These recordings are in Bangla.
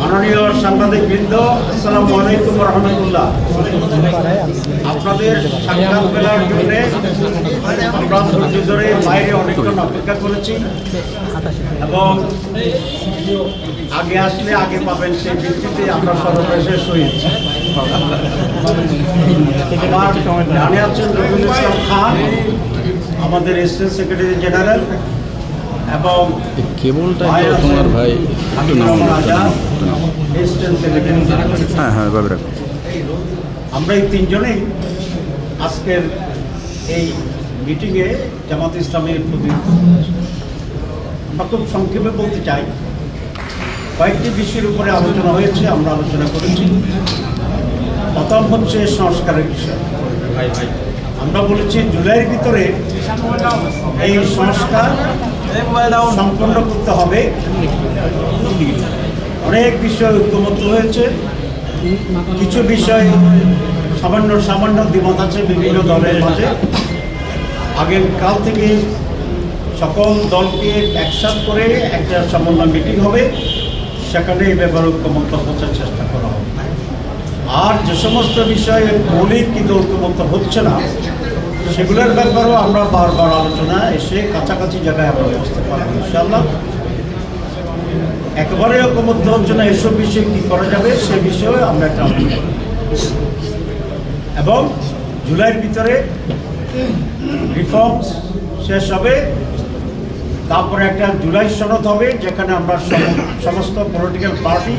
মাননীয় সাংবাদিক বৃন্দ আসসালামু আলাইকুম রহমতুল্লাহ আপনাদের সাক্ষাৎ পেলার জন্য আমরা ধৈর্য ধরে বাইরে অনেকক্ষণ অপেক্ষা করেছি এবং আগে আসলে আগে পাবেন সেই ভিত্তিতে আমরা সর্বশেষ হয়েছি আমার ডানে আছেন ইসলাম খান, আমাদের এসিস্ট্যান্ট সেক্রেটারি জেনারেল এবং কেবলটা ভাই তো তোমার ভাই একটু নাও হ্যাঁ হ্যাঁ ভাবে রাখো। আমরা এই তিনজনেই আজকের এই মিটিংয়ে জামাত ইসলামের প্রতিনিধিত্ব করছি। আমরা খুব সংক্ষেপে বলতে চাই। কয়েকটি বিষয়ের উপরে আলোচনা হয়েছে আমরা আলোচনা করেছি। প্রথম হচ্ছে সংস্কারের বিষয়। আমরা বলেছি জুলাইয়ের ভিতরে এই সংস্কার সম্পন্ন করতে হবে। অনেক বিষয় ঐক্যমত্য হয়েছে। কিছু বিষয় সামান্য সামান্য দ্বিমত আছে বিভিন্ন দলের মাঝে আগের কাল থেকে সকল দলকে একসাথ করে একটা সমন্বয় মিটিং হবে। সেখানে এই ব্যাপারে ঐক্যমত্য পৌঁছার চেষ্টা করা। আর যে সমস্ত বিষয়ে মৌলিক কিন্তু ঐক্যমত্য হচ্ছে না, সেগুলোর ব্যাপারেও আমরা বারবার আলোচনা এসে কাছাকাছি জায়গায় আমরা বসতে পারব ইনশাআল্লাহ একেবারে ঐক্যবদ্ধ হচ্ছে না, এসব বিষয়ে কী করা যাবে সে বিষয়ে আমরা একটা আলোচনা। এবং জুলাইয়ের ভিতরে রিফর্মস শেষ হবে, তারপরে একটা জুলাই সনদ হবে, যেখানে আমরা সমস্ত পলিটিক্যাল পার্টি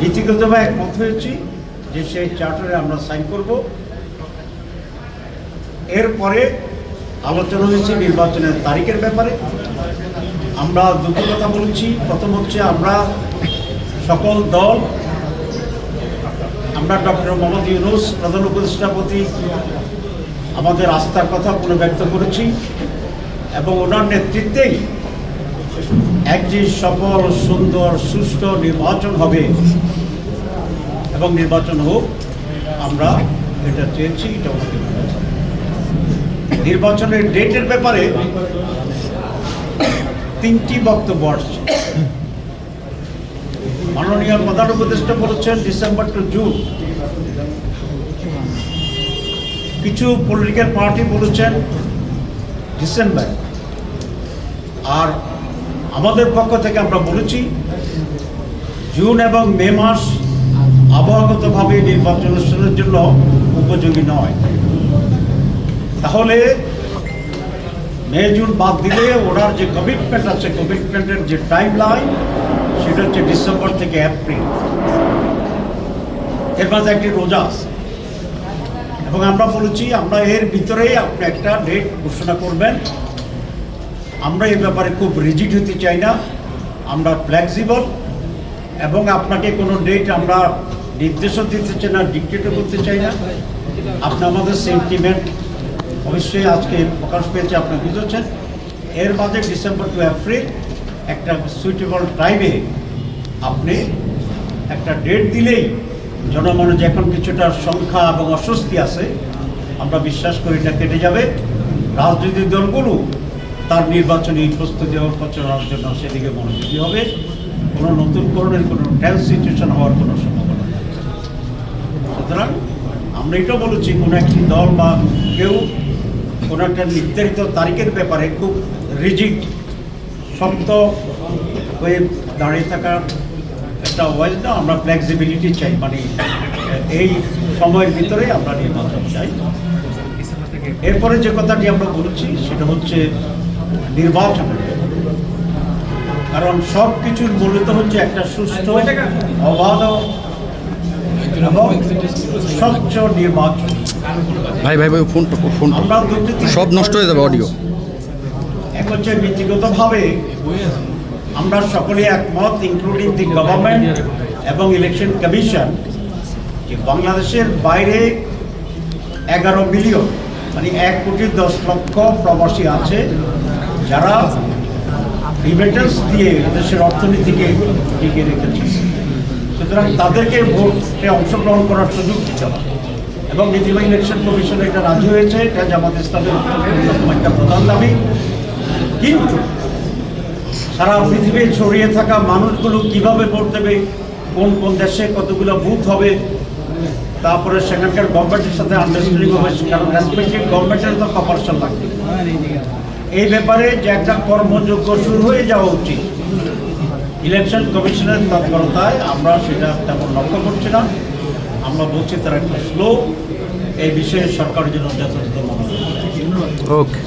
নীতিগতভাবে একমত হয়েছি যে সেই চার্টারে আমরা সাইন করব। এরপরে আলোচনা হয়েছে নির্বাচনের তারিখের ব্যাপারে। আমরা দুটো কথা বলেছি। প্রথম হচ্ছে আমরা সকল দল, আমরা ডক্টর মোহাম্মদ ইউনুস, প্রধান উপদেষ্টাপতি, আমাদের আস্থার কথা পুনঃ ব্যক্ত করেছি এবং ওনার নেতৃত্বেই একটি সফল সুন্দর, সুষ্ঠু নির্বাচন হবে। এবং নির্বাচন হোক, আমরা এটা চেয়েছি, এটা নির্বাচনের ডেটের ব্যাপারে তিনটি বক্তব্য আসছে। মাননীয় প্রধান উপদেষ্টা বলেছেন, ডিসেম্বর টু জুন। কিছু পলিটিক্যাল পার্টি বলেছেন, ডিসেম্বর। আর আমাদের পক্ষ থেকে আমরা বলেছি, জুন এবং মে মাস আবহাওয়াগতভাবে নির্বাচন অনুষ্ঠানের জন্য উপযোগী নয়। তাহলে মে, জুন বাদ দিলে ওনার যে কমিটমেন্ট আছে কমিটমেন্টের যে টাইম লাইন সেটা হচ্ছে ডিসেম্বর থেকে এপ্রিল। এর মাঝে একটি রোজা আছে। এবং আমরা বলেছি, আমরা এর ভিতরেই আপনি একটা ডেট ঘোষণা করবেন। আমরা এই ব্যাপারে খুব রিজিড হতে চাই না। আমরা ফ্লেক্সিবল এবং আপনাকে কোনো ডেট আমরা নির্দেশও দিতে চাই না ডিক্টেটও করতে চাই না। আপনি আমাদের সেন্টিমেন্ট অবশ্যই আজকে প্রকাশ পেয়েছে, আপনি বুঝেছেন। এর মাঝে ডিসেম্বর টু এপ্রিল একটা সুইটেবল টাইমে আপনি একটা ডেট দিলেই জনমনে যে এখন কিছুটা সংখ্যা এবং অস্বস্তি আছে। আমরা বিশ্বাস করি এটা কেটে যাবে। রাজনৈতিক দলগুলো তার নির্বাচনী প্রস্তুতি প্রচারণার জন্য সেদিকে মনোযোগী হবে। কোনো নতুন করণের কোনো টেন্স সিচুয়েশন হওয়ার কোনো সুতরাং আমরা এটা বলেছি, কোনো একটি দল বা কেউ কোনো একটা নির্ধারিত তারিখের ব্যাপারে খুব রিজিড শক্ত হয়ে দাঁড়িয়ে থাকার একটা ওয়াইজ না আমরা ফ্লেক্সিবিলিটি চাই। মানে এই সময়ের ভিতরে আমরা নির্বাচন চাই। এরপরে যে কথাটি আমরা বলেছি, সেটা হচ্ছে নির্বাচন। কারণ সব কিছুর মূলত হচ্ছে একটা সুস্থ, অবাধ এবং স্বচ্ছ নির্বাচন। ভাই ভাই ভাই ফোনটা দুর্নীতি সব নষ্ট হয়ে যাবে অডিও এক হচ্ছে নীতিগতভাবে আমরা সকলে একমত ইনক্লুডিং দি গভর্নমেন্ট এবং ইলেকশন কমিশন যে বাংলাদেশের বাইরে এগারো মিলিয়ন মানে এক কোটি দশ লক্ষ প্রবাসী আছে যারা রিমিটেন্স দিয়ে দেশের অর্থনীতিকে টিকিয়ে রেখেছে। সুতরাং তাদেরকে ভোটে অংশগ্রহণ করার সুযোগ দিতে হবে। এবং নীতিমা ইলেকশন কমিশন এটা রাজি হয়েছে, এটা জামাত ইসলামের একটা প্রধান দাবি। কিন্তু সারা পৃথিবী ছড়িয়ে থাকা মানুষগুলো কীভাবে ভোট দেবে, কোন কোন দেশে কতগুলো বুথ হবে, তারপরে সেখানকার গভর্নমেন্টের সাথে আন্ডারস্ট্যান্ডিং হবে, কারণ রেসপেক্টিভ গভর্নমেন্টের তো কপারেশন লাগবে। এই ব্যাপারে যে একটা কর্মযোগ্য শুরু হয়ে যাওয়া উচিত। ইলেকশন কমিশনের তৎপরতায় আমরা সেটা তেমন লক্ষ্য করছি না আমরা বলছি তারা একটু স্লো এই বিষয়ে সরকারের জন্য যথাযথ মনে। ওকে